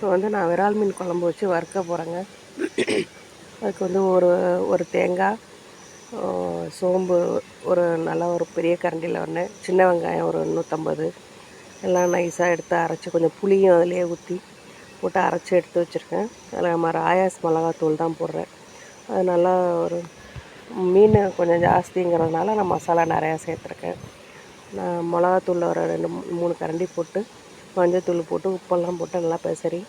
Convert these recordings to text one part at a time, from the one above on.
இப்போ வந்து நான் விரால் மீன் குழம்பு வச்சு வறுக்க போகிறேங்க அதுக்கு வந்து ஒரு ஒரு தேங்காய் சோம்பு ஒரு நல்லா ஒரு பெரிய கரண்டியில் ஒன்று சின்ன வெங்காயம் ஒரு நூற்றம்பது எல்லாம் நைஸாக எடுத்து அரைச்சி கொஞ்சம் புளியும் அதிலே ஊற்றி போட்டு அரைச்சி எடுத்து வச்சுருக்கேன். அதில் நம்ம ராயாஸ் மிளகாத்தூள் தான் போடுறேன். அது நல்லா ஒரு மீன் கொஞ்சம் ஜாஸ்திங்கிறதுனால நான் மசாலா நிறையா சேர்த்துருக்கேன். நான் மிளகாத்தூளில் ஒரு ரெண்டு மூணு கரண்டி போட்டு மஞ்சத்தூள் போட்டு உப்பெல்லாம் போட்டு நல்லா பெசரி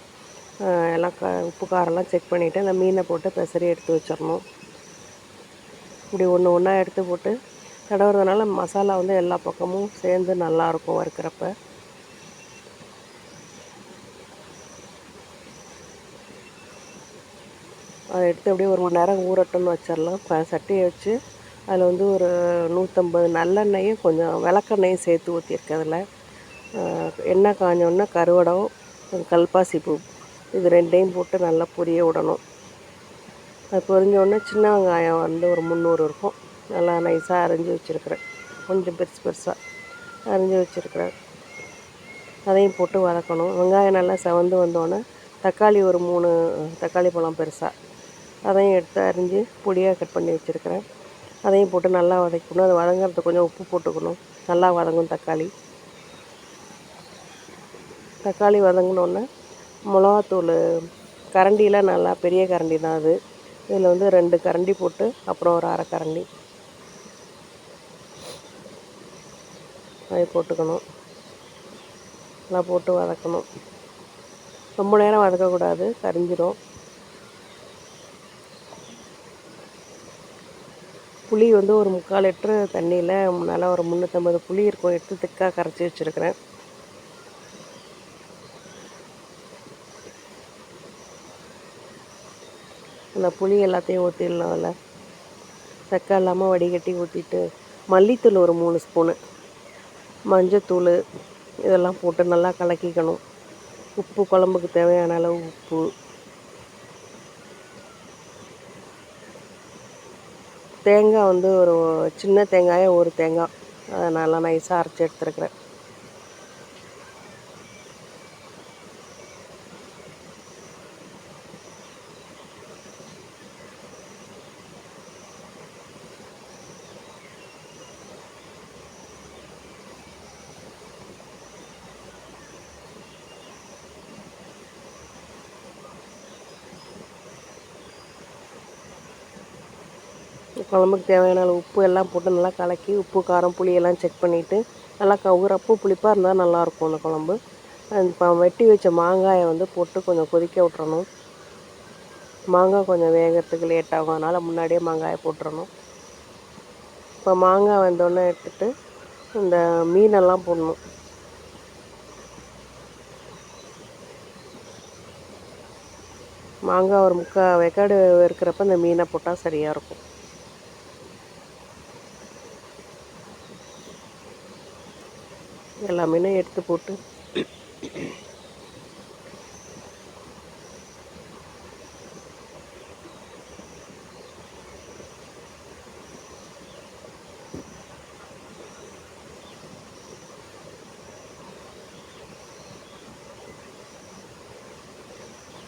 எல்லாம் க உப்பு காரெல்லாம் செக் பண்ணிவிட்டு அந்த மீனை போட்டு பெசரி எடுத்து வச்சிடணும். இப்படி ஒன்று ஒன்றா எடுத்து போட்டு தடவுறதுனால மசாலா வந்து எல்லா பக்கமும் சேர்ந்து நல்லாயிருக்கும் வறுக்கிறப்ப. அதை எடுத்து அப்படியே ஒரு மணி நேரம் ஊறட்டும்னு வச்சிடலாம். இப்போ சட்டியை வச்சு அதில் வந்து ஒரு நூற்றம்பது நல்லெண்ணெயும் கொஞ்சம் விளக்கெண்ணையும் சேர்த்து ஊற்றியிருக்கேன் அதில். எண்ணெய் காஞ்சோடனே கருவடம் கல்பாசி பூ. இது ரெண்டையும் போட்டு நல்லா பொரிய விடணும். அது பொரிஞ்சோடனே சின்ன வெங்காயம் வந்து ஒரு முந்நூறு இருக்கும். நல்லா நைஸாக அரைஞ்சி வச்சுருக்குறேன். கொஞ்சம் பெருசு பெருசாக அரைஞ்சி வச்சுருக்குறேன். அதையும் போட்டு வதக்கணும். வெங்காயம் நல்லா செவந்து வந்தோடனே தக்காளி ஒரு மூணு தக்காளி பழம் பெருசாக அதையும் எடுத்து அரிஞ்சு பொடியாக கட் பண்ணி வச்சுருக்கிறேன். அதையும் போட்டு நல்லா வதக்கணும். அது வதங்கிறதுக்கு கொஞ்சம் உப்பு போட்டுக்கணும். நல்லா வதங்கும் தக்காளி. தக்காளி வதங்கினோன்னே மிளகாத்தூள் கரண்டியில் நல்லா பெரிய கரண்டி தான் அது. இதில் வந்து ரெண்டு கரண்டி போட்டு அப்புறம் ஒரு அரை கரண்டி. அதை போட்டுக்கணும். நல்லா போட்டு வதக்கணும். ரொம்ப நேரம் வதக்கக்கூடாது கரிஞ்சிடும் புளி வந்து ஒரு முக்கால் லிட்ரு தண்ணியில் நல்லா ஒரு முந்நூற்றம்பது புளி இருக்கும் எடுத்து திக்காக கரைச்சி வச்சுருக்கிறேன். அந்த புளி எல்லாத்தையும் ஊற்றிடலாம் அதில் சக்கை இல்லாமல் வடிகட்டி ஊற்றிட்டு மல்லித்தூள் ஒரு மூணு ஸ்பூனு மஞ்சத்தூள் இதெல்லாம் போட்டு நல்லா கலக்கிக்கணும். உப்பு குழம்புக்கு தேவையான அளவு உப்பு. தேங்காய் வந்து ஒரு சின்ன தேங்காயை ஒரு தேங்காய். அதை நல்லா நைஸாக அரைச்சி எடுத்துருக்குறேன். குழம்புக்கு தேவையான அளவு உப்பு எல்லாம் போட்டு நல்லா கலக்கி உப்பு காரம் புளி எல்லாம் செக் பண்ணிவிட்டு நல்லா கவுறப்போ புளிப்பாக இருந்தால் நல்லாயிருக்கும் அந்த குழம்பு. இப்போ வெட்டி வச்ச மாங்காயை வந்து போட்டு கொஞ்சம் கொதிக்க விட்றணும் மாங்காய் கொஞ்சம் வேகிறதுக்கு லேட் ஆகும். அதனால் முன்னாடியே மாங்காயை போட்டுறணும். இப்போ மாங்காய் வந்தோடனே எடுத்துகிட்டு இந்த மீனெல்லாம் போடணும். மாங்காய் ஒரு முக்கால் வெக்காடு இருக்கிறப்ப இந்த மீனை போட்டால் சரியாக இருக்கும். எல்லா மீனும் எடுத்து போட்டு.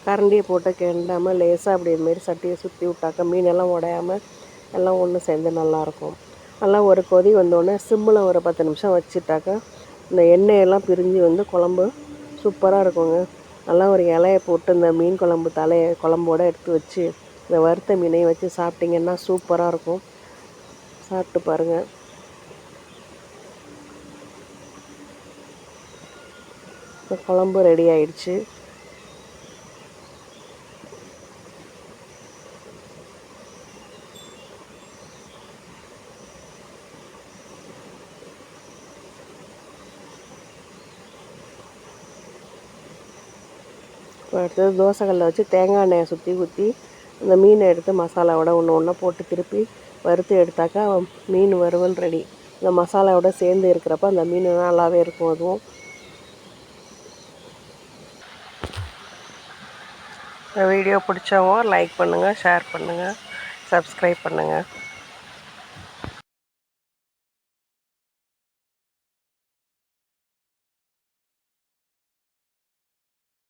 கரண்டியை போட்டு கிண்டாமல் லேசாக அப்படி இதுமாரி சட்டியை சுற்றி விட்டாக்க மீனெல்லாம் உடையாமல் எல்லாம் ஒன்று சேர்ந்து நல்லாயிருக்கும் நல்லா ஒரு கொதி வந்தோடனே சிம்மில் ஒரு பத்து நிமிஷம் வச்சுட்டாக்கா இந்த எண்ணெயெல்லாம் பிரிஞ்சு வந்து குழம்பு சூப்பராக இருக்குங்க. நல்லா ஒரு இலையை போட்டு இந்த மீன் குழம்பு தலையை குழம்போடு எடுத்து வச்சு இந்த வறுத்த மீனையும் வச்சு சாப்பிட்டிங்கன்னா சூப்பராக இருக்கும். சாப்பிட்டு பாருங்கள் குழம்பு ரெடி ஆயிடுச்சு. இப்போ அடுத்தது தோசைக்கல்லில் வச்சு தேங்காய் எண்ணெயை சுற்றி ஊற்றி அந்த மீனை எடுத்து மசாலாவோட ஒன்று ஒன்றா போட்டு திருப்பி வறுத்து எடுத்தாக்கா மீன் வறுவல் ரெடி இந்த மசாலாவோட சேர்ந்து இருக்கிறப்ப அந்த மீன் நல்லாவே இருக்கும் அதுவும். இந்த வீடியோ பிடிச்சவங்க லைக் பண்ணுங்கள் ஷேர் பண்ணுங்கள் சப்ஸ்கிரைப் பண்ணுங்கள்